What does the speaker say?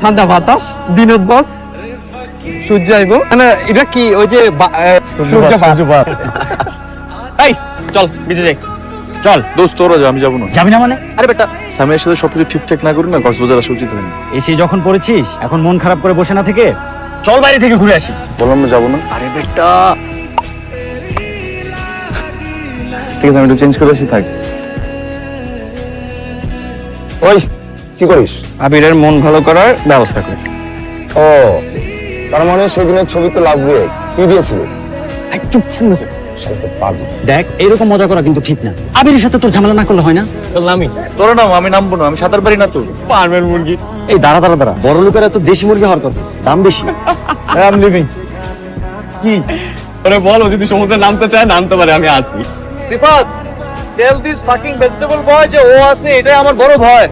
ঠান্ডা বাতাস দিনত বস সূর্য আইব। না এটা কি ওই যে সূর্যপাত এই চল বিজে যাই। চল। দোস্ত তোরা যা, আমি যাব না। যাবি না মানে? আরে বেটা। স্বামীর সাথে সবকিছু ঠিকঠাক না করি না কক্সবাজার আসা উচিত হয়নি। এসে যখন পড়েছিস এখন মন খারাপ করে বসে না থেকে চল বাইরে থেকে ঘুরে আসি। বললাম না যাব না। আরে বেটা। ঠিক আছে আমি একটু চেঞ্জ করে আসি থাক। ওই কি করিস? আবিরের মন ভালো করার ব্যবস্থা করি। ও তার মানে সেদিনের ছবিতে লাভ রে তুই দিয়েছিলি চুপ বাজে। দেখ এরকম মজা করা কিন্তু ঠিক না। আবিরের সাথে তোর ঝামেলা না করলে হয় না? আমি তোরা নাম আমি নামবো না আমি সাঁতার পারি না তো পারবেন মুরগি। এই দাঁড়া দাঁড়া দাঁড়া। বড় লোকেরা তো দেশি মুরগি হওয়ার কথা। দাম বেশি। আম লিভিং। কি? ওরে বলো যদি সমুদ্রে নামতে চায় নামতে পারে আমি আসি। Sifat tell this fucking vegetable boy যে ও আছে এটাই আমার বড় ভয়।